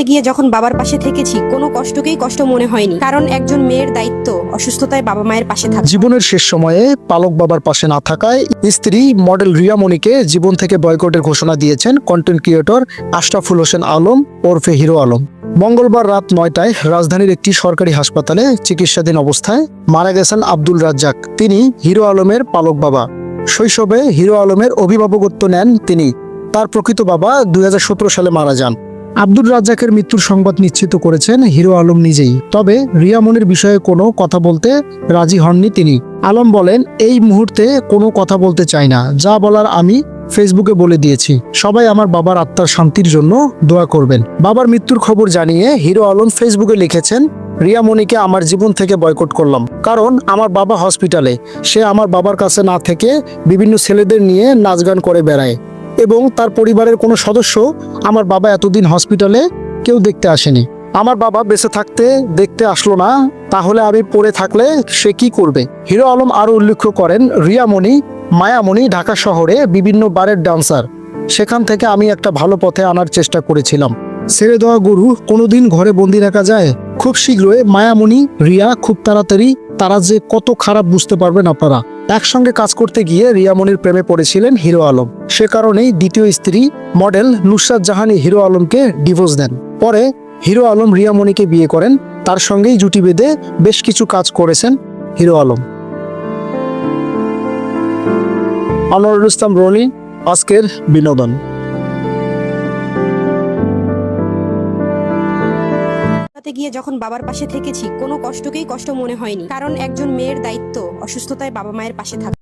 তে গিয়ে যখন বাবার পাশে থেকেছি, কোনো কষ্টকেই কষ্ট মনে হয়নি। কারণ একজন মেয়ের দায়িত্ব অসুস্থতায় বাবা মায়ের পাশে থাকা। জীবনের শেষ সময়ে পালক বাবার পাশে না থাকায় স্ত্রী মডেল রিয়া মনিকে জীবন থেকে বয়কটের ঘোষণা দিয়েছেন কন্টেন্ট ক্রিয়েটর আশরাফুল হোসেন আলম, ওরফে হিরো আলম। মঙ্গলবার রাত নয়টায় রাজধানীর একটি সরকারি হাসপাতালে চিকিৎসাধীন অবস্থায় মারা গেছেন আব্দুল রাজ্জাক। তিনি হিরো আলমের পালক বাবা। শৈশবে হিরো আলমের অভিভাবকত্ব নেন তিনি। তার প্রকৃত বাবা দুই হাজার সতেরো সালে মারা যান। আব্দুল রাজ্জাকের মৃত্যুর সংবাদ নিশ্চিত করেছেন হিরো আলম নিজেই। তবে রিয়া মনির বিষয়ে কোনো কথা বলতে রাজি হননি তিনি। আলম বলেন, এই মুহূর্তে কোনো কথা বলতে চাই না। যা বলার আমি ফেসবুকে বলে দিয়েছি। সবাই আমার বাবার আত্মার শান্তির জন্য দোয়া করবেন। বাবার মৃত্যুর খবর জানিয়ে হিরো আলম ফেসবুকে লিখেছেন, রিয়া মনিকে আমার জীবন থেকে বয়কট করলাম। কারণ আমার বাবা হসপিটালে। সে আমার বাবার কাছে না থেকে বিভিন্ন ছেলেদের নিয়ে নাচ গান করে বেড়ায়। এবং তার পরিবারের কোনো সদস্য আমার বাবা এতদিন হসপিটালে কেউ দেখতে আসেনি। আমার বাবা বেঁচে থাকতে দেখতে আসলো না, তাহলে আমি পড়ে থাকলে সে কি করবে? হিরো আলম আরও উল্লেখ করেন, রিয়ামণি, মায়ামণি ঢাকা শহরে বিভিন্ন বারের ডান্সার। সেখান থেকে আমি একটা ভালো পথে আনার চেষ্টা করেছিলাম। ছেড়ে দেওয়া গরু কোনোদিন ঘরে বন্দি রাখা যায়? খুব শীঘ্রই মায়ামণি, রিয়া, খুব তাড়াতাড়ি, তারা যে কত খারাপ বুঝতে পারবেন আপনারা। একসঙ্গে কাজ করতে গিয়ে রিয়ামণির প্রেমে পড়েছিলেন হিরো আলম। সে কারণেই দ্বিতীয় স্ত্রী মডেল নুসরাত জাহানি হিরো আলমকে ডিভোর্স দেন। পরে হিরো আলম রিয়ামণিকে বিয়ে করেন। তার সঙ্গেই জুটি বেঁধে বেশ কিছু কাজ করেছেন হিরো আলম। আনোয়ার ইসলাম রনি, আজকের বিনোদন। তে গিয়ে যখন বাবার পাশে থেকেছি, কোনো কষ্টকেই কষ্ট মনে হয়নি। কারণ একজন মেয়ের দায়িত্ব অসুস্থতায় বাবা মায়ের পাশে থাকা।